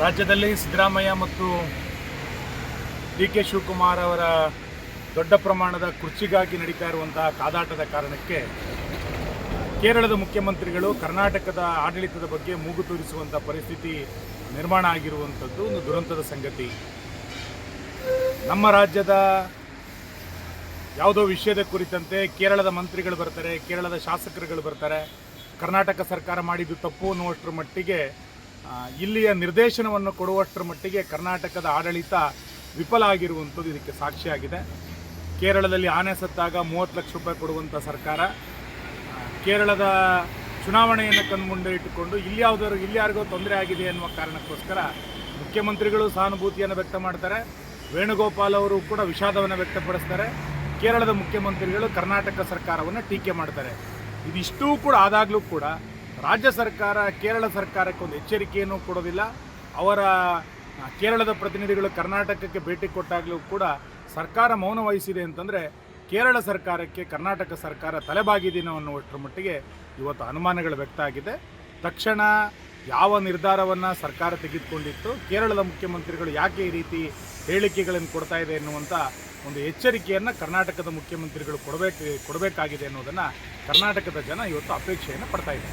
ರಾಜ್ಯದಲ್ಲಿ ಸಿದ್ದರಾಮಯ್ಯ ಮತ್ತು D K Shivakumar ಅವರ ದೊಡ್ಡ ಪ್ರಮಾಣದ ಕುರ್ಚಿಗಾಗಿ ನಡೀತಾ ಇರುವಂತಹ ಕಾದಾಟದ ಕಾರಣಕ್ಕೆ ಕೇರಳದ ಮುಖ್ಯಮಂತ್ರಿಗಳು ಕರ್ನಾಟಕದ ಆಡಳಿತದ ಬಗ್ಗೆ ಮೂಗು ತೂರಿಸುವಂಥ ಪರಿಸ್ಥಿತಿ ನಿರ್ಮಾಣ ಆಗಿರುವಂಥದ್ದು ಒಂದು ದುರಂತದ ಸಂಗತಿ. ನಮ್ಮ ರಾಜ್ಯದ ಯಾವುದೋ ವಿಷಯದ ಕುರಿತಂತೆ ಕೇರಳದ ಮಂತ್ರಿಗಳು ಬರ್ತಾರೆ, ಕೇರಳದ ಶಾಸಕರುಗಳು ಬರ್ತಾರೆ, ಕರ್ನಾಟಕ ಸರ್ಕಾರ ಮಾಡಿದ್ದು ತಪ್ಪು ಅನ್ನುವಷ್ಟರ ಮಟ್ಟಿಗೆ ಇಲ್ಲಿಯ ನಿರ್ದೇಶನವನ್ನು ಕೊಡುವಷ್ಟರ ಮಟ್ಟಿಗೆ ಕರ್ನಾಟಕದ ಆಡಳಿತ ವಿಫಲ ಆಗಿರುವಂಥದ್ದು ಇದಕ್ಕೆ ಸಾಕ್ಷಿಯಾಗಿದೆ. ಕೇರಳದಲ್ಲಿ ಆನೆ ಸತ್ತಾಗ ಮೂವತ್ತು ಲಕ್ಷ ರೂಪಾಯಿ ಕೊಡುವಂಥ ಸರ್ಕಾರ. ಕೇರಳದ ಚುನಾವಣೆಯನ್ನು ಕಣ್ಮುಂದೆ ಇಟ್ಟುಕೊಂಡು ಇಲ್ಲಿ ಯಾವುದಾದ್ರು, ಇಲ್ಲಿ ಯಾರಿಗೋ ತೊಂದರೆ ಆಗಿದೆ ಎನ್ನುವ ಕಾರಣಕ್ಕೋಸ್ಕರ ಮುಖ್ಯಮಂತ್ರಿಗಳು ಸಹಾನುಭೂತಿಯನ್ನು ವ್ಯಕ್ತ ಮಾಡ್ತಾರೆ. ವೇಣುಗೋಪಾಲ್ ಅವರು ಕೂಡ ವಿಷಾದವನ್ನು ವ್ಯಕ್ತಪಡಿಸ್ತಾರೆ. ಕೇರಳದ ಮುಖ್ಯಮಂತ್ರಿಗಳು ಕರ್ನಾಟಕ ಸರ್ಕಾರವನ್ನು ಟೀಕೆ ಮಾಡ್ತಾರೆ. ಇದಿಷ್ಟೂ ಕೂಡ ಆದಾಗಲೂ ಕೂಡ ರಾಜ್ಯ ಸರ್ಕಾರ, ಕೇರಳ ಸರ್ಕಾರಕ್ಕೆ ಒಂದು ಎಚ್ಚರಿಕೆಯನ್ನು ಕೊಡೋದಿಲ್ಲ. ಅವರ ಕೇರಳದ ಪ್ರತಿನಿಧಿಗಳು ಕರ್ನಾಟಕಕ್ಕೆ ಭೇಟಿ ಕೊಟ್ಟಾಗಲೂ ಕೂಡ ಸರ್ಕಾರ ಮೌನ ವಹಿಸಿದೆ ಅಂತಂದರೆ ಕೇರಳ ಸರ್ಕಾರಕ್ಕೆ ಕರ್ನಾಟಕ ಸರ್ಕಾರ ತಲೆಬಾಗಿದ್ದೀನೋ ಅನ್ನುವಷ್ಟರ ಮಟ್ಟಿಗೆ ಇವತ್ತು ಅನುಮಾನಗಳು ವ್ಯಕ್ತ ಆಗಿದೆ. ತಕ್ಷಣ ಯಾವ ನಿರ್ಧಾರವನ್ನು ಸರ್ಕಾರ ತೆಗೆದುಕೊಂಡಿತ್ತು, ಕೇರಳದ ಮುಖ್ಯಮಂತ್ರಿಗಳು ಯಾಕೆ ಈ ರೀತಿ ಹೇಳಿಕೆಗಳನ್ನು ಕೊಡ್ತಾ ಇದೆ ಎನ್ನುವಂಥ ಒಂದು ಎಚ್ಚರಿಕೆಯನ್ನು ಕರ್ನಾಟಕದ ಮುಖ್ಯಮಂತ್ರಿಗಳು ಕೊಡಬೇಕು, ಕೊಡಬೇಕಾಗಿದೆ ಅನ್ನೋದನ್ನು ಕರ್ನಾಟಕದ ಜನ ಇವತ್ತು ಅಪೇಕ್ಷೆಯನ್ನು ಪಡ್ತಾ ಇದ್ದಾರೆ.